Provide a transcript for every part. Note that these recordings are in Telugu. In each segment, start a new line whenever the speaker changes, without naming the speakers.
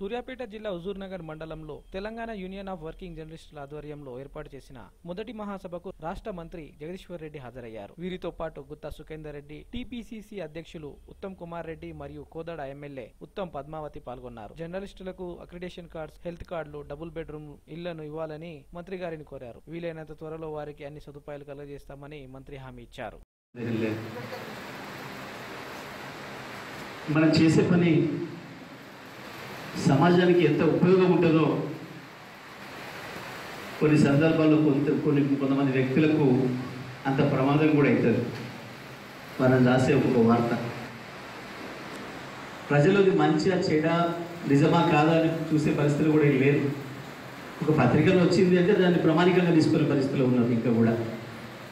సూర్యాపేట జిల్లా హుజూర్నగర్ మండలంలో తెలంగాణ యూనియన్ ఆఫ్ వర్కింగ్ జర్నలిస్టుల ఆధ్వర్యంలో ఏర్పాటు చేసిన మొదటి మహాసభకు రాష్ట్ర మంత్రి జగదీశ్వర్ రెడ్డి హాజరయ్యారు. వీరితో పాటు గుత్తా సుఖేందర్ రెడ్డి టీపీసీసీ అధ్యక్షులు ఉత్తమ్ కుమార్ రెడ్డి మరియు కోదాడ ఎమ్మెల్యే ఉత్తమ్ పద్మావతి పాల్గొన్నారు. జర్నలిస్టులకు అక్రిడేషన్ కార్డ్స్ హెల్త్ కార్డులు డబుల్ బెడ్రూమ్ ఇళ్ళను ఇవ్వాలని మంత్రి గారిని కోరారు. వీలైనంత త్వరలో వారికి అన్ని సదుపాయాలు కలుగజేస్తామని మంత్రి హామీ ఇచ్చారు.
మనం చేసే పని సమాజానికి ఎంత ఉపయోగం ఉంటుందో కొన్ని సందర్భాల్లో కొంత కొన్ని కొంతమంది వ్యక్తులకు అంత ప్రమాదం కూడా అవుతుంది. మనం రాసే ఒక వార్త. ప్రజలది మంచిగా చెడ నిజమా కాదా అని చూసే పరిస్థితులు కూడా లేదు ఒక పత్రికలో వచ్చింది అంటే దాన్ని ప్రమాణికంగా తీసుకునే పరిస్థితులు ఉన్నారు ఇంకా కూడా.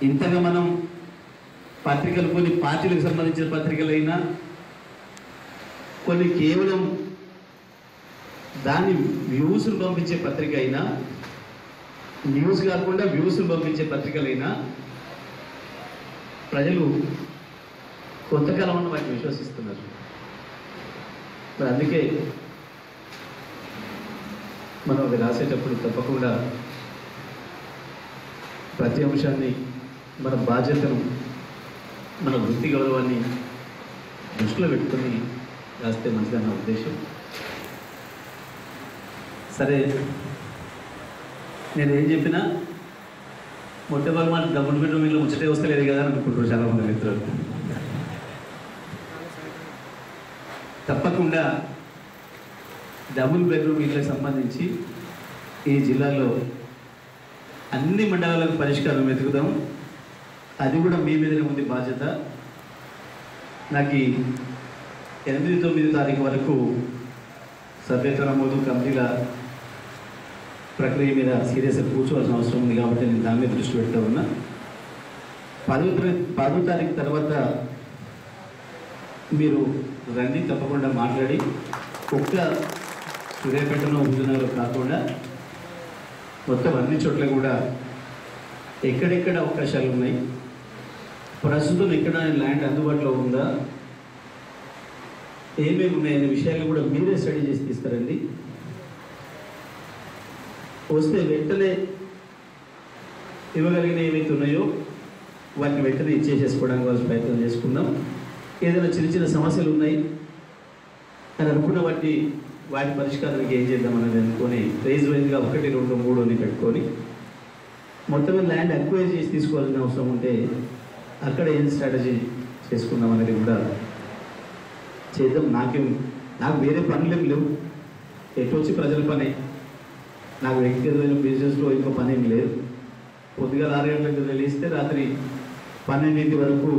ఇంతగా మనం పత్రికలు కొన్ని పార్టీలకు సంబంధించిన పత్రికలైనా కొన్ని కేవలం దాన్ని వ్యూస్ను పంపించే పత్రిక అయినా న్యూస్ కాకుండా వ్యూస్ను పంపించే పత్రికలైనా ప్రజలు కొంతకాలం వాటిని విశ్వసిస్తున్నారు. మరి అందుకే మనం అది రాసేటప్పుడు తప్పకుండా ప్రతి అంశాన్ని మన బాధ్యతను మన వృత్తి గౌరవాన్ని దృష్టిలో పెట్టుకుని రాస్తే మంచిదన్న ఉద్దేశం. సరే. నేను ఏం చెప్పినా మొట్టమొదటి మాట డబ్బులు బెడ్రూమ్ ఇల్లు ముచ్చటే వస్తలేదు కదా అని అనుకుంటారు చాలా మంది మిత్రులు. తప్పకుండా డబుల్ బెడ్రూమ్ ఇళ్ళకి సంబంధించి ఈ జిల్లాలో అన్ని మండలాలకు పరిష్కారం వెతుకుదాం. అది కూడా మీ మీదనే ఉంది బాధ్యత. నాకు ఈ ఎనిమిది తొమ్మిది తారీఖు వరకు సభ్యత నమోదు కమిటీల ప్రక్రియ మీద సీరియస్గా కూర్చోవాల్సిన అవసరం ఉంది కాబట్టి నేను దాని మీద దృష్టి పెడతా ఉన్నా. పదో తారీఖు పదో తారీఖు తర్వాత మీరు రండి తప్పకుండా మాట్లాడి. ఒక్క సూర్యాపేటలో ఉంటున్నారో కాకుండా మొత్తం అన్ని చోట్ల కూడా ఎక్కడెక్కడ అవకాశాలు ఉన్నాయి? ప్రస్తుతం ఎక్కడ ల్యాండ్ అందుబాటులో ఉందా? ఏమేమి ఉన్నాయనే విషయాలు కూడా మీరే స్టడీ చేసి తీసుకురండి. వస్తే వెంటనే ఇవ్వగలిగిన ఏవైతే ఉన్నాయో వాటిని వెంటనే ఇచ్చేసేసుకోవడానికి వాళ్ళు ప్రయత్నం చేసుకుందాం. ఏదైనా చిన్న చిన్న సమస్యలు ఉన్నాయి అని అనుకున్న వాటిని వాటి పరిష్కారానికి ఏం చేద్దాం అనేది అనుకొని ప్రైజ్ వైజ్గా ఒకటి రెండు మూడు అని పెట్టుకొని మొత్తం ల్యాండ్ అక్వైర్ చేసి తీసుకోవాల్సిన అవసరం ఉంటే అక్కడ ఏం స్ట్రాటజీ చేసుకుందాం అనేది కూడా చేద్దాం. నాకేం నాకు వేరే పనులేం లేవు. ఎటు వచ్చి ప్రజల పనే. నాకు వ్యక్తిగతమైన బిజినెస్లో ఇంకో పని ఏం లేదు. పొద్దుగా ఆరు గంటలకు తెలిస్తే రాత్రి పన్నెండింటి వరకు